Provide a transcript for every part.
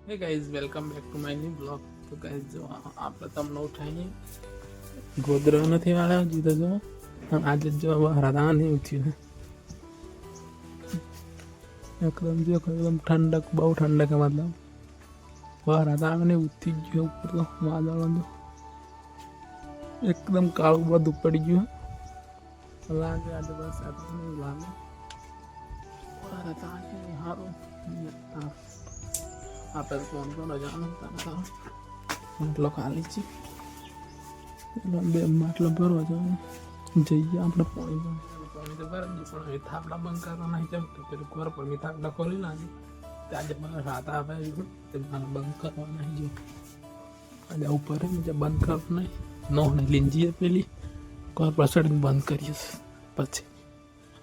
Hey guys welcome back to my new blog તો guys જો આ- આપણે તમને ઉઠાઈએ ગોદરો નથી વાળ્યો જીતો જો અને આજે જો રાધા નહીં ઉઠ્યું એકદમ જો એકદમ ઠંડક બહુ ઠંડક હે મતલબ વાહ રાધા નહીં ઉઠી જ ગયો ઉપર તો વાદળ બધું એકદમ કાળું બધું પડી ગયું હે. લાગે આજે બસ આટલું નહીં લાગે વાહ રાધા આજે સારું હા આપણે ફોન કરો જાણો માટલો ખાલી છે એટલે બે માટલો ભરવા જવાનું જઈએ આપણે પાણી પાણી તો ભરાઈ ગયું પણ હવે થાપડા બંધ કરવા નહીં જેમ કે પેલું ઘર પર મેં થાપડા ખોલી નાખી તે આજે મને રાત આવે તે મને બંધ કરવા નહીં જો આજે ઉપર જે બંધ કરવા નહીં નો ને લીંજીએ પેલી ઘર પર ચડીને બંધ કરીએ. પછી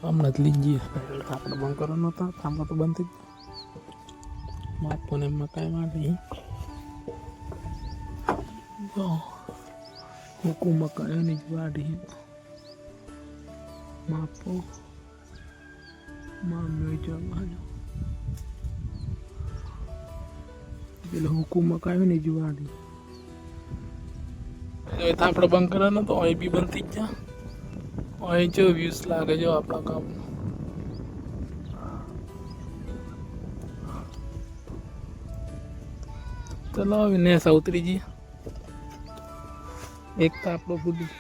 હમણાં જ લીંજીએ આપણે બંધ કરવાનો હતા થાંભલા તો બંધ થઈ ગયા માપો ને મકાઈ માટે જો હુકુ મકાઈની જ વાડી માપો. મામ્યો જવાનો પેલો હુકુ મકાઈની જ વાડી હવે તો આપણે બંધ કરવાનો તો અહીં બી બંધ થઈ ગયા. અહીં જો વ્યૂઝ લાગે જો આપણા કામનો. ચલો હવે ને એક તો આપણો ભૂલી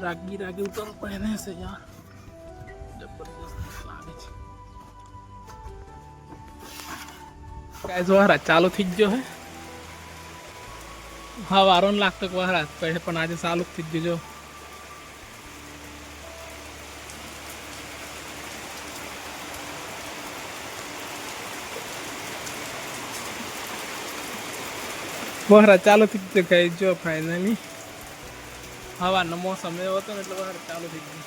રાગી રાગી ઉતર પહેરે છે. યાર જબરદસ્ત ચાલુ થઈ ગયો હે. હા, વારો લાગતો વારા પણ આજે ચાલુ થઈ ગયો વહરા ચાલુ થઈ ગયું કઈ જો ફાઇનલી હવાનો મોસમ એવો હતો ને એટલે વહરા ચાલુ થઈ ગયું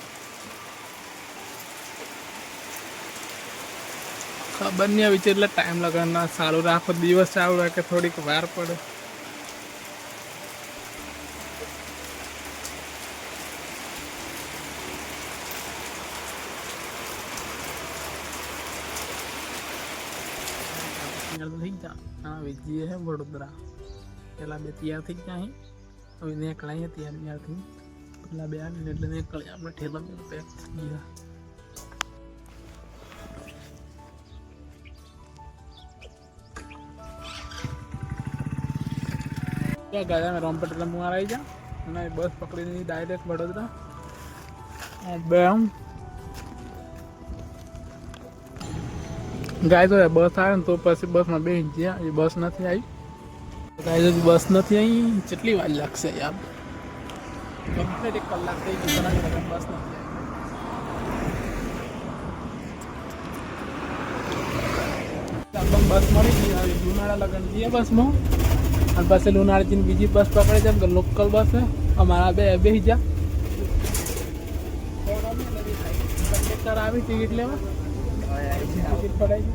ખબર નહીં આવી એટલે ટાઈમ લગાડના સારું રાખો દિવસ ચાલુ રાખે થોડીક વાર પડે થઈ જા હા વિજય હે વડોદરા પેલા બે તૈયાર થઈ ગયા અહીં હવે નીકળાઈએ તૈયાર ત્યારથી. પેલા બે આવીને એટલે નીકળ્યા આપણે ઠેલા બે પેક થઈ ગયા. ક્યાં ગયા, અમે એટલે રમવા આવી જા અને બસ પકડીને ડાયરેક્ટ વડોદરા. બે આમ. ગાય તો બસ આવે ને તો પછી બસમાં બે ગયા. એ બસ નથી આવી. ગાય તો બસ નથી આવી કેટલી વાર લાગશે યાર કમ્પ્લીટ એક કલાક થઈ ગઈ ઘણા ઘણા બસ નથી આવી બસ મળી ગઈ હવે લુનાળા લગન જઈએ બસમાં અને પછી લુનાળાથી બીજી બસ પકડે છે તો લોકલ બસ છે અમારા બે બે જા કંડક્ટર આવી ટિકિટ લેવા ટિકિટ પડાવી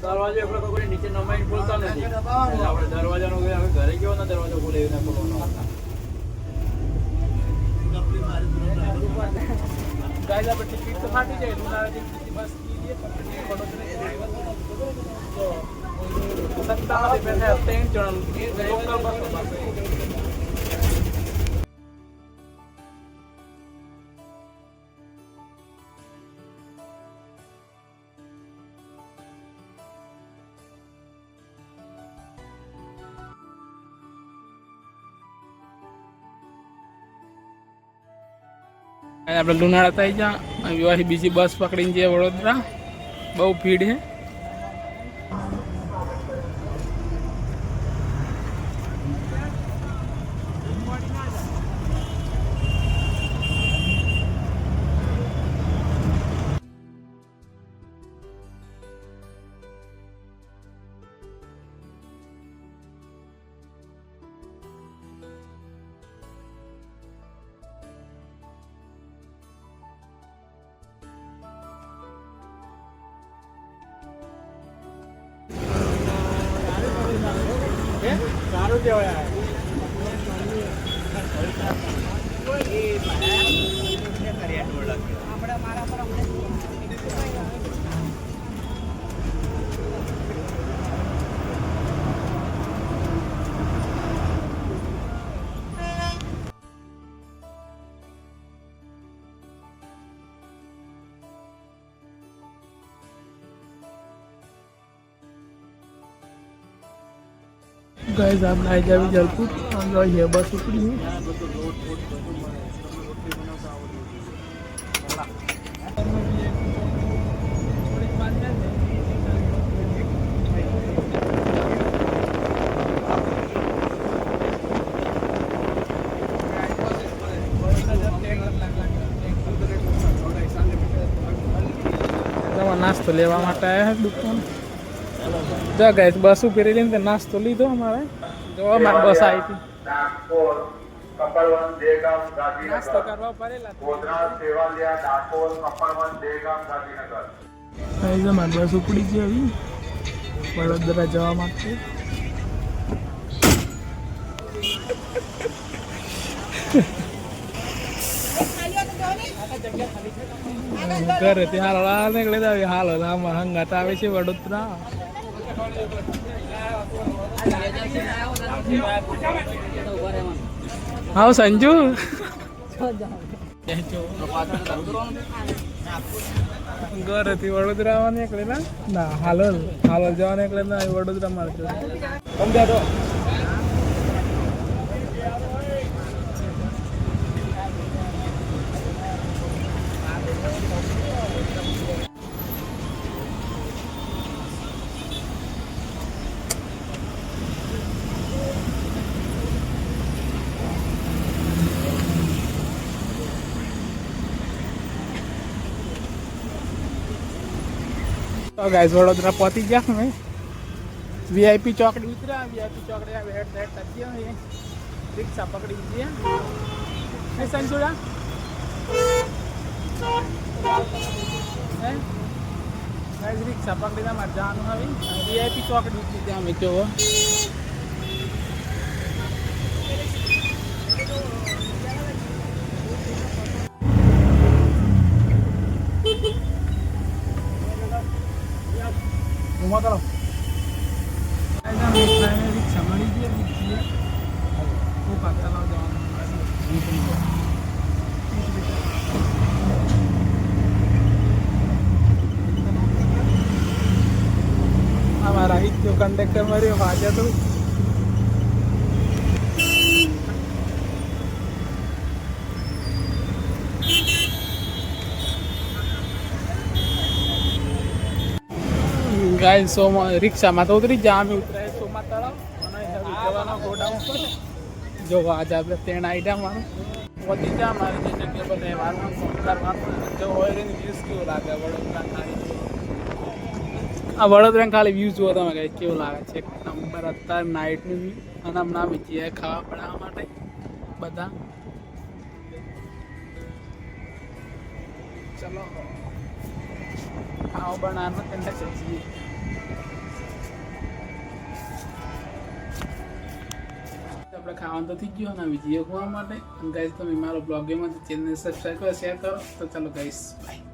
દરવાજો આપણે કોઈ નીચે નમાઈને ખોલતા નથી આપણે દરવાજાનો હવે ઘરે ગયો ને દરવાજો ખોલે એવી ના ખોલવાનો ગાઈઝ આપણે ટિકિટ તો ફાટી જાય લુણાવાડાથી બીજી બસ કીધી પણ વડોદરા તો સત્તાવન બેઠા ત્રણ જણ લોકલ બસ આપણે લુનાળા થઈ જા વિવાહી બીજી બસ પકડીને જઈએ વડોદરા બહુ ભીડ છે. 掉下 ગાઈઝ આપણે આવી જાવી જલપુર. જોઈએ બસ ઉપડી નાસ્તો લેવા માટે આવ્યા દુકાન? જો ગાઈસ બસ ઊભી રહી ને નાસ્તો લીધો અમારે. જો અમારી બસ આવી હતી. બસ ઉપડી ગઈ આવી વડોદરા જવા માટે. ઘરેથી હાલ નીકળી જાવ હાલ આમાં હંગાત આવે છે વડોદરા. હા સંજુ? ઘરેથી વડોદરા આવવા નીકળેલા? ના હાલોલ. હાલોલ જવા નીકળેલા વડોદરા મારજો સમજ્યા તો તો ગાઈસ વડોદરા પહોંચી ગયા અમે વીઆઈપી ચોકડી ઉતર્યા વીઆઈપી ચોકડી આવે હેડ હેડ થતી હોય રિક્ષા પકડી દીધી હે સંજુડા હે ગાઈસ રિક્ષા પકડીને અમારે જવાનું હવે વીઆઈપી ચોકડી ઉતરી ત્યાં અમે જોવો જવાનું અમારા કંડક્ટર મળ્યો ભાજ્યા તો. ગાય શોમાં રિક્ષામાં તો ઉતરી જા અમે ઉતરાય સોમા તળાવ અને જવાનો ગોડાઉન પર જો આજ આપણે તેણ આઈડા મારું પહોંચી જા, મારી જે જગ્યા પર રહેવાનું સંસ્કાર મારું જો હોય ને વ્યૂઝ કેવો લાગે? વડોદરા ખાલી આ વડોદરા ખાલી વ્યૂઝ જુઓ તમે કઈ કેવું લાગે? છે નંબર અત્યારે નાઇટનું વ્યૂ અને હમણાં બીજી ખાવા બનાવવા માટે. બધા. ચલો. ખાવા બનાવવાનું તેને જઈએ. આપણે ખાવાનું તો થઈ અને એક હોવા માટે. ગાઈઝ તમે મારો બ્લોગ એમાંથી ચેનલને સબસ્ક્રાઈબ કરો શેર કરો. તો ચાલો ગાઈસ બાય